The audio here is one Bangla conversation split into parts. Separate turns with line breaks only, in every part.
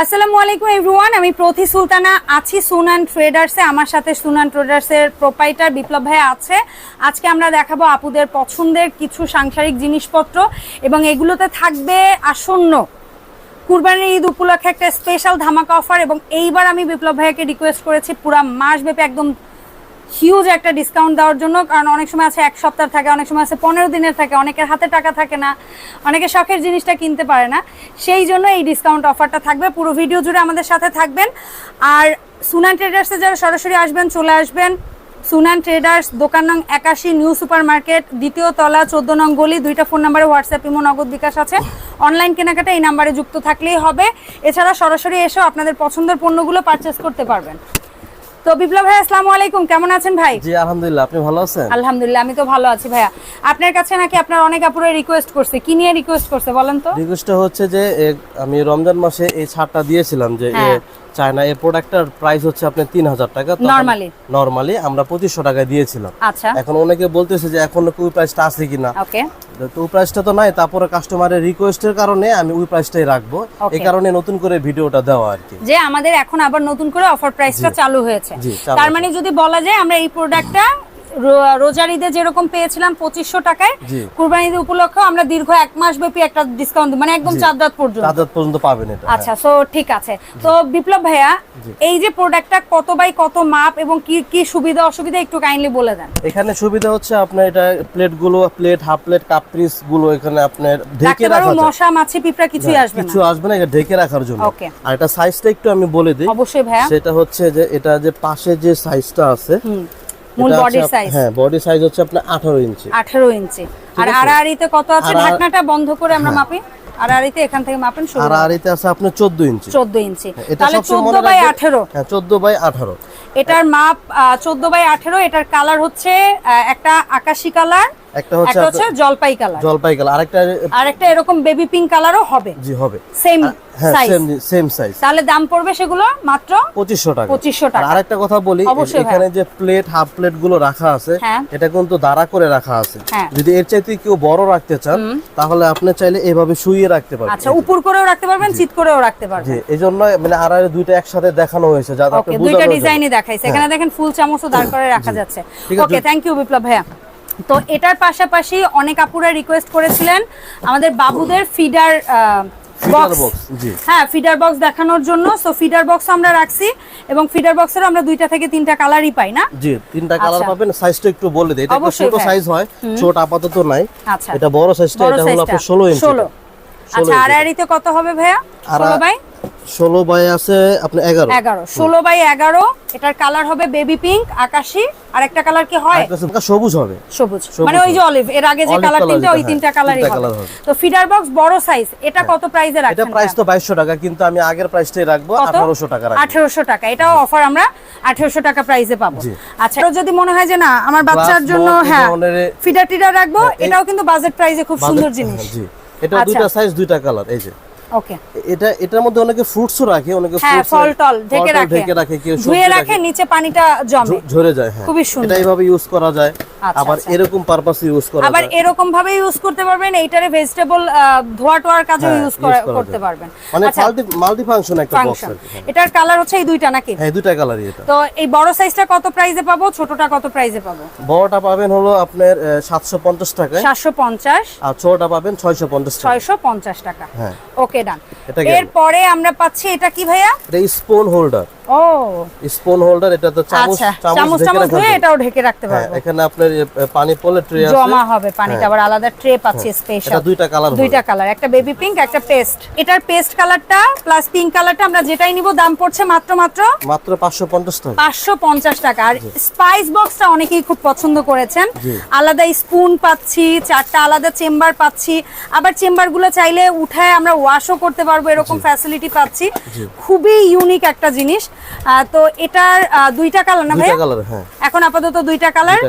আসসালামু আলাইকুম এভরিওয়ান আমি প্রতি সুলতানা আছি সুনান ট্রেডার্সে আমার সাথে সুনান ট্রেডার্সের প্রোপাইটার বিপ্লব ভাই আছে। আজকে আমরা দেখাবো আপুদের পছন্দের কিছু সাংসারিক জিনিসপত্র এবং এগুলোতে থাকবে আসন্ন কুরবানির ঈদ উপলক্ষে একটা স্পেশাল ধামাকা অফার এবং এইবার আমি বিপ্লব ভাইকে রিকোয়েস্ট করেছি পুরা মাস ব্যাপী একদম হিউজ একটা ডিসকাউন্ট দেওয়ার জন্য, কারণ অনেক সময় আছে এক সপ্তাহ থাকে, অনেক সময় আছে পনেরো দিনের থাকে, অনেকের হাতে টাকা থাকে না, অনেকে শখের জিনিসটা কিনতে পারে না। সেই জন্য এই ডিসকাউন্ট অফারটা থাকবে, পুরো ভিডিও জুড়ে আমাদের সাথে থাকবেন। আর সুনান ট্রেডার্সে যারা সরাসরি আসবেন, চলে আসবেন। সুনান ট্রেডার্স দোকান নং একাশি নিউ সুপার মার্কেট দ্বিতীয় তলা, চোদ্দ নং গলি, দুইটা ফোন নাম্বারে হোয়াটসঅ্যাপ ইমো নগদ বিকাশ আছে। অনলাইন কেনাকাটা এই নাম্বারে যুক্ত থাকলেই হবে। এছাড়া সরাসরি এসেও আপনাদের পছন্দের পণ্যগুলো পারচেস করতে পারবেন। তো বিপ্লব ভাই আসসালামু আলাইকুম। কেমন আছেন ভাই?
জি আলহামদুলিল্লাহ। আপনি ভালো আছেন?
আলহামদুলিল্লাহ আমি তো ভালো আছি ভাইয়া। আপনার কাছে নাকি আপনার অনেক আপুরে রিকোয়েস্ট করছে। কি নিয়ে রিকোয়েস্ট করছে বলেন তো?
রিকোয়েস্ট হচ্ছে যে আমি রমজান মাসে এই ছাড়টা দিয়েছিলাম যে
হ্যাঁ।
চায়না এই প্রোডাক্টটার প্রাইস হচ্ছে আপনার তিন হাজার টাকা।
নর্মালি
নর্মালি আমরা পঁচিশশো দিয়েছিলাম।
আচ্ছা।
এখন অনেকে বলতেছে যে এখন ওই প্রাইসটা আছে কিনা।
ওকে
তো ওই প্রাইসটা তো নাই তারপরে কাস্টমারের রিকোয়েস্টের কারণে আমি ওই প্রাইসটাই রাখব। এই কারণে নতুন করে ভিডিওটা দেওয়া আর কি।
যে আমাদের এখন আবার নতুন করে অফার প্রাইসটা চালু হয়েছে। তার মানে যদি বলা যায় আমরা এই প্রোডাক্টটা রোজার ঈদে যেরকম পেয়েছিলাম পঁচিশশো টাকায়। কুরবানি ঈদ উপলক্ষে আমরা দীর্ঘ এক মাস ব্যাপী একটা ডিসকাউন্ট মানে একদম চার রাত পর্যন্ত।
তাদের পর্যন্ত পাবেন এটা হ্যাঁ।
আচ্ছা সো ঠিক আছে। তো বিপ্লব ভাইয়া এই যে প্রোডাক্টটা কত বাই কত মাপ এবং কি কি সুবিধা অসুবিধা একটু কাইন্ডলি বলে দেন।
এখানে সুবিধা হচ্ছে আপনার এটা প্লেটগুলো প্লেট হাফ প্লেট কাপ পিসগুলো এখানে আপনার ঢেকে রাখা
মশা মাছি পিঁপড়া কিছুই আসবে না।
কিছু আসবে না এটা ঢেকে রাখার জন্য. আর এটা সাইজটা একটু আমি বলে দিই।
অবশ্যই ভাইয়া।
সেটা হচ্ছে যে এটা যে পাশে যে সাইজটা আছে
হুম। মূল
আপ-
সাইজ
হ্যাঁ বডি সাইজ হচ্ছে আপনার 18 ইঞ্চি।
আঠারো ইঞ্চি। আর আড়াআড়িতে কত আছে?
হ্যাঁ।
ঢাকনাটা বন্ধ করে আমরা মাপি। আড়াআড়িতে এখান থেকে মাপেন শুরু
আড়াআড়িতে আড়িতে আছে আপনার 14 ইঞ্চি।
চোদ্দ ইঞ্চি। তাহলে
সবসময়
চোদ্দ
মনে
বাই
রাখবেন-
আঠেরো।
হ্যাঁ 14 বাই 18
এটার মাপ চোদ্দ বাই আঠেরো এটার কালার হচ্ছে একটা আকাশি কালার
একটা হচ্ছে
একটা হচ্ছে জলপাই কালার
জলপাই কালার আরেকটা
আর একটা এরকম বেবি পিঙ্ক কালারও হবে।
জি হবে।
সেম
হ্যাঁ
সাইজ
সেম সেম সাইজ
তাহলে দাম পড়বে সেগুলো মাত্র
2500 টাকা।
2500 টাকা।
আর আরেকটা কথা বলি এখানে যে প্লেট হাফ প্লেটগুলো রাখা আছে
হ্যাঁ।
এটা কিন্তু দাঁড়া করে রাখা আছে।
হ্যাঁ।
যদি এর চাইতে কেউ বড় রাখতে চান তাহলে আপনি চাইলে এভাবে শুইয়ে রাখতে পারবেন।
আচ্ছা উপর করেও রাখতে পারবেন চিত করেও রাখতে পারবেন।
জি এই জন্য মানে আর আর দুইটা একসাথে দেখানো হয়েছে যাতে আপনি বুঝতে
দুইটা। ডিজাইনই দেখাইছে। এখানে দেখেন ফুল চামচও দাঁড় করে রাখা যাচ্ছে। ওকে থ্যাংক ইউ বিপ্লব ভাইয়া। তো এটার পাশাপাশি অনেক আপুরা রিকোয়েস্ট করেছিলেন আমাদের বাবুদের ফিডার। হ্যাঁ ফিডার বক্স দেখানোর জন্য। সো ফিডার বক্স আমরা রাখছি এবং ফিডার বক্সের আমরা দুইটা থেকে তিনটা কালারই পাই না?
জি তিনটা কালার
আচ্ছা।
পাবেন। সাইজটা একটু বলে দিই। এটা ছোট সাইজ হয় ছোট আপাতত নাই।
আচ্ছা।
এটা বড় সাইজটা এটা হলো 16 ইঞ্চি
16 আচ্ছা আড়াআড়িতে কত হবে ভাইয়া? 16 বাই?
16 বাই আছে আপনার 11
এগারো। ষোলো বাই এগারো এটার কালার হবে বেবি পিঙ্ক আকাশি। আর একটা কালার কি হয়?
একটা সবুজ হবে।
সবুজ। মানে ওই যে অলিভ এর আগে যে কালার তিনটা ওই
হ্যাঁ,
তিনটা কালারই হবে। তো ফিডার বক্স বড় সাইজ এটা কত প্রাইসে
এটা প্রাইস তো 2200 টাকা কিন্তু আমি আগের প্রাইসটাই রাখব 1800 টাকা রাখব।
আঠেরোশো টাকা। এটাও অফার আমরা আঠেরোশো টাকা প্রাইসে পাবো। আচ্ছা যদি মনে হয় যে না আমার বাচ্চার জন্য হ্যাঁ ফিডার টিডার রাখব
হ্যাঁ,
এটাও কিন্তু বাজেট প্রাইসে খুব সুন্দর জিনিস।
হ্যাঁ, এটা। দুইটা সাইজ দুইটা কালার এই যে।
ওকে
এটা এটার মধ্যে অনেকে ফ্রুটসও রাখে অনেকে
হ্যাঁ ফল টল ঢেকে রাখে।
ঢেকে রাখে কেউ
ধুয়ে রাখে নিচে পানিটা জমে।
ঝরে যায় হ্যাঁ।
খুবই সুন্দর।
এটা এইভাবে ইউজ করা যায়।
আচ্ছা,
আবার
আচ্ছা।
এরকম পারপাস ইউজ করা
আবার এরকম ভাবে ইউজ করতে পারবেন এইটারে ভেজিটেবল ধোয়া টোয়ার কাজে
হ্যাঁ,
ইউজ করতে পারবেন।
মানে
আচ্ছা।
মাল্টি মাল্টি ফাংশন একটা বক্স হ্যাঁ।
এটার কালার হচ্ছে এই দুইটা নাকি?
হ্যাঁ দুইটা কালারই এটা।
তো এই বড় সাইজটা কত প্রাইসে পাবো ছোটটা কত প্রাইসে পাবো?
বড়টা পাবেন হলো আপনার সাতশো পঞ্চাশ টাকায়।
সাতশো পঞ্চাশ।
আর ছোটটা পাবেন ছয়শো পঞ্চাশ টাকা
ছয়শো পঞ্চাশ টাকা।
হ্যাঁ।
ওকে ডান
এটা
এরপরে আমরা পাচ্ছি এটা কি ভাইয়া?
এটা স্পুন হোল্ডার
ও।
স্পুন হোল্ডার এটা তো চামচ
আচ্ছা চামচ চামচ
জন্য।
এটাও ঢেকে রাখতে
হ্যাঁ
পারব।
এখানে আপনার পানি পড়লে ট্রে আছে।
জমা হবে পানিটা
হ্যাঁ।
আবার আলাদা ট্রে পাচ্ছি স্পেশাল
এটা দুইটা কালার
দুইটা কালার একটা বেবি পিঙ্ক একটা পেস্ট এটার পেস্ট কালারটা প্লাস পিঙ্ক কালারটা আমরা যেটাই নিব দাম পড়ছে মাত্র মাত্র?
মাত্র পাঁচশো পঞ্চাশ টাকা।
পাঁচশো পঞ্চাশ টাকা। আর স্পাইস বক্সটা অনেকেই খুব পছন্দ করেছেন। আলাদা স্পুন পাচ্ছি চারটা আলাদা চেম্বার পাচ্ছি। আবার চেম্বারগুলো চাইলে উঠায় আমরা ওয়াশও করতে পারব এরকম ফ্যাসিলিটি পাচ্ছি। খুবই ইউনিক একটা জিনিস। তো এটার দুইটা কালার না ভাই
কালার হ্যাঁ।
এখন আপাতত দুইটা কালার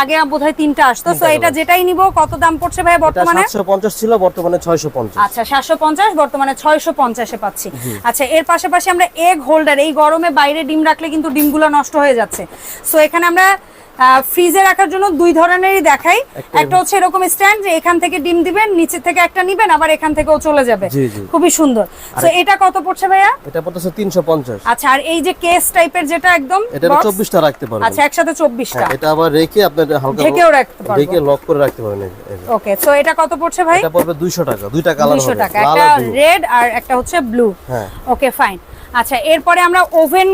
আগে বোধহয় তিনটা আসতো। তো এটা যেটাই নিব কত দাম পড়ছে ভাই বর্তমানে?
সাতশো পঞ্চাশ ছিল বর্তমানে ছয়শো পঞ্চাশ।
আচ্ছা সাতশো পঞ্চাশ বর্তমানে ছয়শো পঞ্চাশে পাচ্ছি। আচ্ছা এর পাশাপাশি আমরা এগ হোল্ডার এই গরমে বাইরে ডিম রাখলে কিন্তু ডিমগুলো নষ্ট হয়ে যাচ্ছে। সো এখানে আমরা ফ্রিজে রাখার জন্য দুই ধরনেরই দেখাই।
একটা-
হচ্ছে এরকম স্ট্যান্ড যে এখান থেকে ডিম দিবেন নিচে থেকে একটা নিবেন আবার এখান থেকেও চলে যাবে। খুবই সুন্দর। তো এটা কত পড়ছে ভাইয়া?
এটা পড়তেছে তিনশো পঞ্চাশ।
আচ্ছা আর এই যে কেস টাইপের যেটা একদম
এটা
box?
চব্বিশটা রাখতে পারবেন।
আচ্ছা একসাথে চব্বিশটা।
হ্যাঁ, এটা আবার রেখে আপনার হালকা
ঢেকেও রাখতে পারব।
রেখে লক করে রাখতে পারবেন।
ওকে তো এটা কত পড়ছে ভাই?
এটা পড়বে দুইশো টাকা। দুইটা কালার হবে।
টাকা। একটা রেড আর একটা হচ্ছে ব্লু
হ্যাঁ।
ওকে ফাইন আচ্ছা এরপরে আমরা ওভেন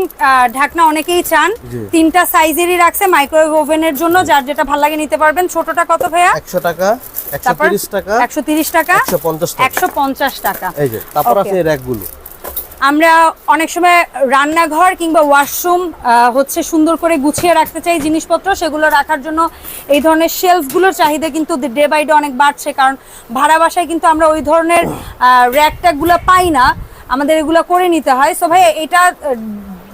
ঢাকনা অনেকেই চান। তিনটা সাইজেরই রাখছে মাইক্রোওয়েভ ওভেনের জন্য যার যেটা ভালো লাগে নিতে পারবেন। ছোটটা কত ভাইয়া?
একশো টাকা একশো
তারপর
তিরিশ টাকা
একশো তিরিশ টাকা
একশো পঞ্চাশ টাকা।
একশো পঞ্চাশ টাকা।
এই যে তারপর আছে র্যাকগুলো
আমরা অনেক সময় রান্নাঘর কিংবা ওয়াশরুম হচ্ছে সুন্দর করে গুছিয়ে রাখতে চাই জিনিসপত্র সেগুলো রাখার জন্য এই ধরনের শেলফগুলোর চাহিদা কিন্তু ডে বাই ডে অনেক বাড়ছে কারণ ভাড়া বাসায় কিন্তু আমরা ওই ধরনের র্যাক ট্যাকগুলো পাই না। আমাদের এগুলো করে নিতে হয়। সো ভাই এটা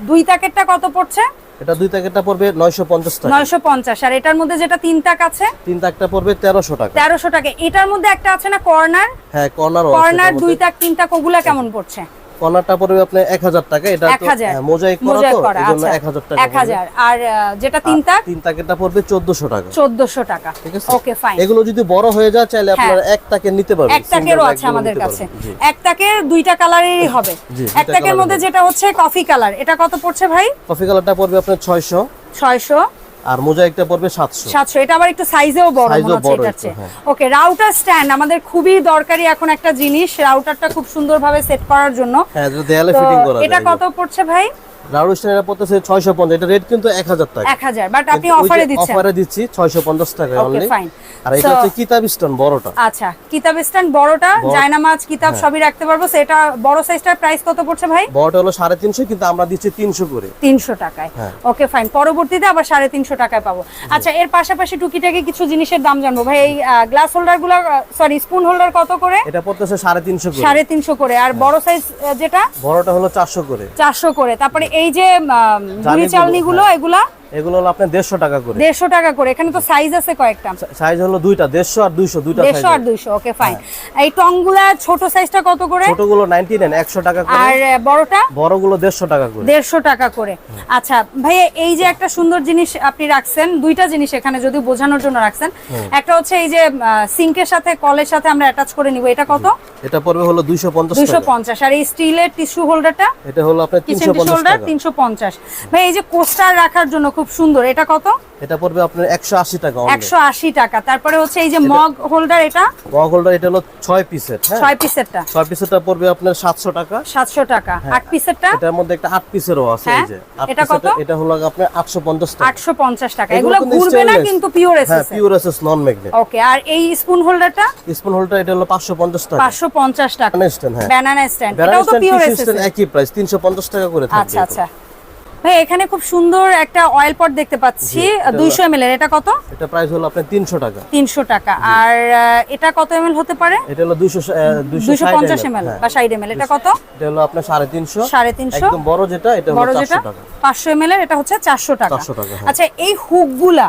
দুই প্যাকেটটা কত পড়ছে?
এটা দুই প্যাকেটটা পড়বে নয়শো পঞ্চাশ টাকা।
নয়শো পঞ্চাশ। আর এটার মধ্যে যেটা তিন তাক আছে?
তিন তাকটা পড়বে 1300 টাকা।
1300 টাকা। এটার মধ্যে একটা আছে না কর্নার?
হ্যাঁ কর্নার
কর্নার দুই তাক তিন তাক ওগুলা কেমন পড়ছে?
কর্নারটা পড়বে এক হাজার টাকা। এটা
এক হাজার।
মোজাইক করা তো
করা
এই জন্য
আচ্ছা।
এক হাজার টাকা
এক হাজার। আর যেটা তিন তাক?
তিন প্যাকেটটা পড়বে চোদ্দশো টাকা।
চোদ্দশো টাকা।
ঠিক আছে?
ওকে ফাইন
এগুলো যদি বড় হয়ে যায় চাইলে আপনারা এক টাকে নিতে পারবেন।
এক তাকেরও আছে আমাদের কাছে। এক তাকের দুইটা কালারেরই হবে। এক তাকের মধ্যে যেটা হচ্ছে কফি কালার এটা কত পড়ছে ভাই?
কফি কালারটা পড়বে আপনার ছয়শো।
ছয়শো।
আর মোজাইকটা পড়বে 700
700 এটা আবার একটু সাইজেও বড় মনে হচ্ছে। ওকে রাউটার স্ট্যান্ড আমাদের খুবই দরকারি এখন একটা জিনিস রাউটারটা খুব সুন্দরভাবে সেট করার জন্য।
হ্যাঁ দেয়ালে ফিটিং করা
এটা কত পড়ছে ভাই?
রাউড স্ট্যান্ডটা পড়তেছে ছয়শো পঞ্চাশ এটা রেট কিন্তু এক হাজার টাকা।
এক হাজার বাট আপনি অফারে দিচ্ছেন।
অফারে দিচ্ছি ছয়শো পঞ্চাশ টাকা
ওকে
অনলি
ফাইন
আর এটা হচ্ছে কিতাব বড়টা।
আচ্ছা কিতাব স্ট্যান্ড বড়টা জায়নামাজ কিতাব
হ্যাঁ।
সবই রাখতে পারব। সেটা বড় সাইজটার প্রাইস কত পড়ছে ভাই?
বড়টা হলো সাড়ে তিনশো কিন্তু আমরা দিচ্ছি তিনশো করে।
তিনশো টাকায়।
হ্যাঁ।
ওকে ফাইন পরবর্তীতে আবার সাড়ে তিনশো টাকায় পাবো। আচ্ছা এর পাশাপাশি টুকিটাকি কিছু জিনিসের দাম জানব। ভাই এই গ্লাস হোল্ডারগুলো সরি স্পুন হোল্ডার কত করে?
এটা পড়তেছে সাড়ে তিনশো করে।
সাড়ে তিনশো করে। আর বড় সাইজ যেটা?
বড়টা হলো চারশো করে।
চারশো করে। তারপরে এই যে মুড়ি
জালিগুলো,
চালনি গুলো এগুলা
এগুলো হলো আপনার দেড়শো টাকা করে।
দেড়শো টাকা করে। এখানে তো সাইজ আছে কয়েকটা।
সাইজ হলো দুইটা দেড়শো আর দুইশো দুইটা
দেড়শো আর
সাইজ
দুইশো ওকে ফাইন এই টংগুলা ছোট সাইজটা কত করে?
ছোটগুলো নাইনটি নাইন একশো টাকা করে।
আর বড়টা?
বড়গুলো দেড়শো টাকা করে।
দেড়শো টাকা করে। আচ্ছা ভাইয়া এই যে একটা সুন্দর জিনিস আপনি রাখছেন দুইটা জিনিস এখানে যদি বোঝানোর জন্য রাখছেন একটা হচ্ছে এই যে সিঙ্কের সাথে কলের সাথে আমরা অ্যাটাচ করে নিব। এটা কত?
এটা পড়বে হলো দুইশো পঞ্চাশ
দুইশো
টাকা
পঞ্চাশ। আর এই স্টিলের টিস্যু হোল্ডারটা?
এটা হলো আপনার
কিচেন
তিনশো
টিস্যু
পঞ্চাশ
হোল্ডার
টাকা।
তিনশো পঞ্চাশ। ভাই এই যে কোস্টার রাখার জন্য খুব সুন্দর। এটা কত?
এটা পড়বে আপনার একশো আশি টাকা only।
একশো আশি টাকা। তারপরে হচ্ছে এই যে মগ হোল্ডার এটা?
মগ হোল্ডার এটা হলো ছয় পিসের হ্যাঁ?
ছয় পিসেরটা
ছয় পিসেরটা পড়বে আপনার সাতশো টাকা।
সাতশো টাকা। আট পিসেরটা
এটার মধ্যে একটা আট পিসেরও আছে এই
হ্যাঁ,
যে।
এটা কত?
এটা হলো আপনার আটশো পঞ্চাশ টাকা।
আটশো পঞ্চাশ টাকা।
এগুলো
ঘুরবে না কিন্তু পিওর
এসএস
হ্যাঁ
pure SS non magnet
okay আর এই স্পুন হোল্ডারটা
স্পুন হোল্ডার এটা হলো পাঁচশো পঞ্চাশ টাকা।
পাঁচশো পঞ্চাশ টাকা।
Banana stand, হ্যাঁ।
ব্যানানা স্ট্যান্ড এটাও তো পিওর
স্ট্যান্ড একই প্রাইস তিনশো পঞ্চাশ টাকা করে থাকবে
আচ্ছা আচ্ছা। ভাই এখানে খুব সুন্দর একটা অয়েল পট দেখতে পাচ্ছি।
এটা
দুইশো এম এর এটা কত?
এটা প্রাইস হলো আপনার তিনশো টাকা।
তিনশো টাকা। আর এটা কত ml হতে পারে?
এটা হলো দুইশো দুইশো
দুইশো পঞ্চাশ এম বা 60 ml এটা কত?
এটা হলো আপনার সাড়ে তিনশো।
সাড়ে তিনশো।
একদম বড় যেটা এটা হলো
বড় যেটা?
চারশো টাকা।
পাঁচশো ml এর এটা হচ্ছে চারশো টাকা।
400 টাকা, হ্যাঁ।
আচ্ছা এই হুকগুলা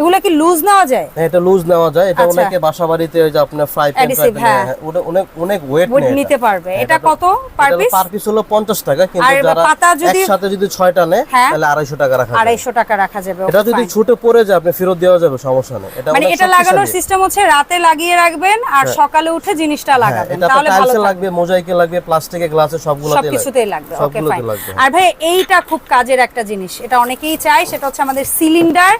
এগুলা কি লুজ নেওয়া যায়?
হ্যাঁ, এটা লুজ নেওয়া যায়। এটা
আচ্ছা।
অনেকে বাসা বাড়িতে ওই যে আপনার ফ্রাই প্যান
Adhesive, হ্যাঁ।
অনেক অনেক ওয়েট
নিতে পারবে। এটা কত পার পিস
পার পিস হলো পঞ্চাশ টাকা কিন্তু যারা
পাতা যদি-
একসাথে যদি ছয়টা নেয়
হ্যাঁ।
তাহলে আড়াইশো টাকা রাখা যায়।
আড়াইশো টাকা রাখা যাবে
এটা যদি। ছুটে পড়ে যায় আপনি ফেরত দেওয়া যাবে সমস্যা নেই। এটা
মানে এটা লাগানোর সিস্টেম হচ্ছে রাতে লাগিয়ে রাখবেন আর সকালে উঠে জিনিসটা
হ্যাঁ,
লাগাবেন তাহলে ভালো
লাগবে মোজাইকে লাগবে প্লাস্টিকে গ্লাসে সবগুলোতে
সবকিছুতেই লাগবে। ওকে ফাইন আর ভাই এইটা খুব কাজের একটা জিনিস। এটা অনেকেই চায় সেটা হচ্ছে আমাদের সিলিন্ডার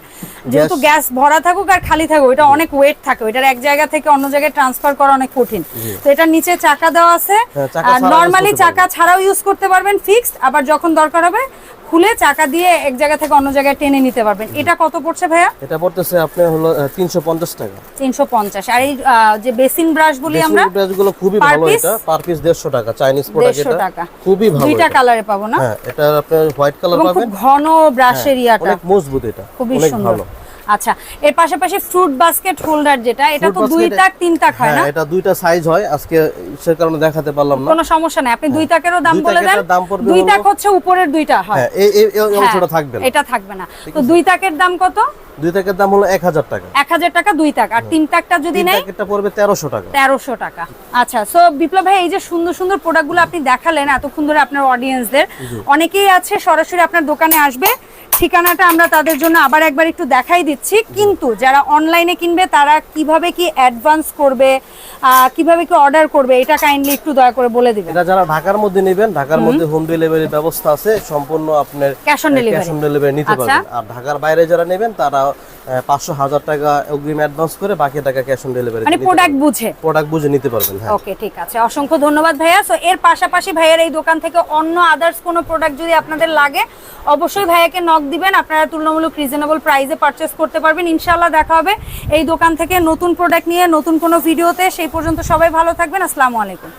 যেহেতু গ্যাস ভরা থাকুক আর খালি থাকুক এটা অনেক ওয়েট থাকে এটার এক জায়গা থেকে অন্য জায়গায় ট্রান্সফার করা অনেক কঠিন। তো এটার নিচে চাকা দেওয়া আছে।
নর্মালি use
নরমালি চাকা ছাড়াও ইউজ করতে পারবেন ফিক্সড আবার যখন দরকার হবে খুলে চাকা দিয়ে এক জায়গা থেকে অন্য জায়গায় টেনে নিতে পারবেন। এটা কত পড়ছে ভাইয়া?
এটা পড়তেছে আপনি হলো তিনশো পঞ্চাশ টাকা।
তিনশো পঞ্চাশ। আর এই যে বেসিন ব্রাশ বলি আমরা
ব্রাশগুলো খুবই ভালো এটা পার পিস দেড়শো টাকা চাইনিজ প্রোডাক্ট এটা খুবই ভালো
দুইটা। কালারে পাবো না?
হ্যাঁ এটা আপনি হোয়াইট কালার
পাবেন খুব ঘন ব্রাশের ইয়াটা।
অনেক মজবুত এটা
খুবই সুন্দর। আচ্ছা এর পাশাপাশি ফ্রুট বাস্কেট হোল্ডার যেটা এটা তো দুই তাক তিন তাক হয় না?
হ্যাঁ এটা দুইটা সাইজ হয় আজকে সে কারণে দেখাতে পারলাম না।
কোনো সমস্যা নাই আপনি দুই তাকেরও দাম বলে দেন। দুই তাক হচ্ছে উপরের দুইটা হয়।
হ্যাঁ এই এই এই
হ্যাঁ,
অংশটা থাকবে না।
এটা থাকবে না। তো দুই তাকের দাম কত?
দুই তাকের দাম হলো এক হাজার টাকা।
এক হাজার টাকা দুই তাক আর তিন তাকটা যদি নেই?
প্যাকেটটা পড়বে তেরোশো টাকা।
তেরোশো টাকা। আচ্ছা সো বিপ্লব ভাই এই যে সুন্দর সুন্দর প্রোডাক্টগুলো আপনি দেখালেন এতক্ষণ ধরে আপনার অডিয়েন্সদের অনেকেই আছে সরাসরি আপনার দোকানে আসবে ঠিকানাটা আমরা তাদের জন্য আবার একবার একটু দেখাই দিচ্ছি। কিন্তু যারা অনলাইনে কিনবে তারা কীভাবে কি অ্যাডভান্স করবে কীভাবে কি অর্ডার করবে এটা কাইন্ডলি একটু দয়া করে বলে দিবেন।
এটা যারা ঢাকার মধ্যে নেবেন ঢাকার মধ্যে হোম ডেলিভারি ব্যবস্থা আছে সম্পূর্ণ আপনার। ক্যাশ অন ডেলিভারি নিতে
আচ্ছা।
পারবেন। আর ঢাকার বাইরে যারা নেবেন তারা পাঁচশো হাজার টাকা অগ্রিম অ্যাডভান্স করে বাকি টাকা ক্যাশ অন ডেলিভারি
মানে প্রোডাক্ট বুঝে।
প্রোডাক্ট বুঝে নিতে পারবেন হ্যাঁ।
ওকে ঠিক আছে। অসংখ্য ধন্যবাদ ভাইয়া। সো এর পাশাপাশি ভাইয়ার এই দোকান থেকে অন্য আদার্স কোনো প্রোডাক্ট যদি আপনাদের লাগে অবশ্যই ভাইয়াকে নক দিবেন, আপনারা তুলনামূলক রিজনেবল প্রাইসে পারচেস করতে পারবেন। ইনশাআল্লাহ দেখা হবে এই দোকান থেকে নতুন প্রোডাক্ট নিয়ে নতুন কোনো ভিডিওতে সেই পর্যন্ত সবাই ভালো থাকবেন। আসসালামু আলাইকুম।